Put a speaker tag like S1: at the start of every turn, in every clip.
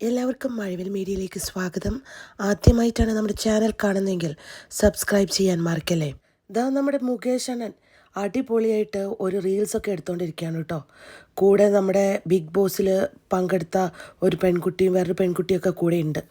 S1: എല്ലാവർക്കും മഴവിൽ മീഡിയയിലേക്ക് സ്വാഗതം. ആദ്യമായിട്ടാണ് നമ്മുടെ ചാനൽ കാണുന്നതെങ്കിൽ സബ്സ്ക്രൈബ് ചെയ്യാൻ മറക്കല്ലേ? ഇതാ നമ്മുടെ മുകേഷ് അണ്ണൻ അടിപൊളിയായിട്ട് ഒരു റീൽസൊക്കെ എടുത്തുകൊണ്ടിരിക്കുകയാണ് കേട്ടോ. കൂടെ നമ്മുടെ ബിഗ് ബോസിൽ പങ്കെടുത്ത ഒരു പെൺകുട്ടിയും വേറൊരു പെൺകുട്ടിയൊക്കെ കൂടെ ഉണ്ട്.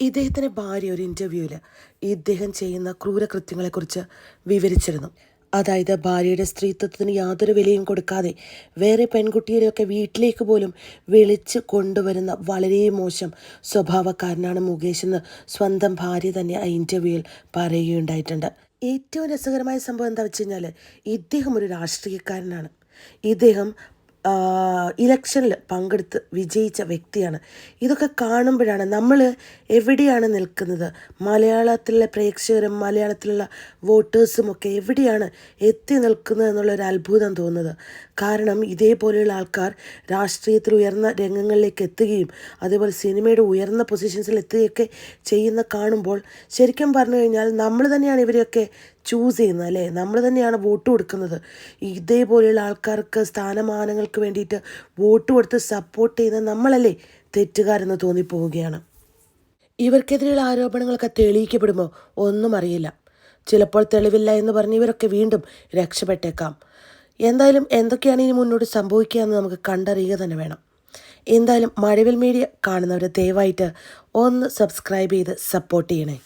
S1: ഇദ്ദേഹത്തിന്റെ ഭാര്യ ഒരു ഇന്റർവ്യൂവിൽ ഇദ്ദേഹം ചെയ്യുന്ന ക്രൂരകൃത്യങ്ങളെക്കുറിച്ച് വിവരിച്ചിരുന്നു. അതായത് ഭാര്യയുടെ സ്ത്രീത്വത്തിന് യാതൊരു വിലയും കൊടുക്കാതെ വേറെ പെൺകുട്ടികളെയൊക്കെ വീട്ടിലേക്ക് പോലും വിളിച്ച് കൊണ്ടുവരുന്ന വളരെ മോശം സ്വഭാവക്കാരനാണ് മുകേഷ് എന്ന് സ്വന്തം ഭാര്യ തന്നെ ആ ഇന്റർവ്യൂവിൽ പറയുകയുണ്ടായിട്ടുണ്ട്. ഏറ്റവും രസകരമായ സംഭവം എന്താ വെച്ച് കഴിഞ്ഞാൽ ഇദ്ദേഹം ഒരു രാഷ്ട്രീയക്കാരനാണ്. ഇദ്ദേഹം ഇലക്ഷനിൽ പങ്കെടുത്ത് വിജയിച്ച വ്യക്തിയാണ്. ഇതൊക്കെ കാണുമ്പോഴാണ് നമ്മൾ എവിടെയാണ് നിൽക്കുന്നത്? മലയാളത്തിലെ പ്രേക്ഷകരും മലയാളത്തിലുള്ള വോട്ടേഴ്സും ഒക്കെ എവിടെയാണ് എത്തി നിൽക്കുന്നത് എന്നുള്ളൊരു അത്ഭുതം തോന്നുന്നത്. കാരണം ഇതേപോലെയുള്ള ആൾക്കാർ രാഷ്ട്രീയത്തിൽ ഉയർന്ന രംഗങ്ങളിലേക്ക് എത്തുകയും അതേപോലെ സിനിമയുടെ ഉയർന്ന പൊസിഷൻസിൽ എത്തുകയൊക്കെ ചെയ്യുന്ന കാണുമ്പോൾ ശരിക്കും പറഞ്ഞു കഴിഞ്ഞാൽ നമ്മൾ തന്നെയാണ് ഇവരെയൊക്കെ ചൂസ് ചെയ്യുന്നത് അല്ലേ? നമ്മൾ തന്നെയാണ് വോട്ട് കൊടുക്കുന്നത്. ഇതേപോലെയുള്ള ആൾക്കാർക്ക് സ്ഥാനമാനങ്ങൾക്ക് വേണ്ടിയിട്ട് വോട്ട് കൊടുത്ത് സപ്പോർട്ട് ചെയ്യുന്ന നമ്മളല്ലേ? തെറ്റുകാരെന്ന് തോന്നിപ്പോവുകയാണ്. ഇവർക്കെതിരെയുള്ള ആരോപണങ്ങളൊക്കെ തെളിയിക്കപ്പെടുമോ? ഒന്നും അറിയില്ല. ചിലപ്പോൾ തെളിവില്ല എന്ന് പറഞ്ഞ് ഇവരൊക്കെ വീണ്ടും രക്ഷപ്പെട്ടേക്കാം. എന്തായാലും എന്തൊക്കെയാണ് ഇനി മുന്നോട്ട് സംഭവിക്കുക എന്ന് നമുക്ക് കണ്ടറിയുക തന്നെ വേണം. എന്തായാലും മഴവിൽ മീഡിയ കാണുന്നവർ ദയവായിട്ട് ഒന്ന് സബ്സ്ക്രൈബ് ചെയ്ത് സപ്പോർട്ട് ചെയ്യണേ.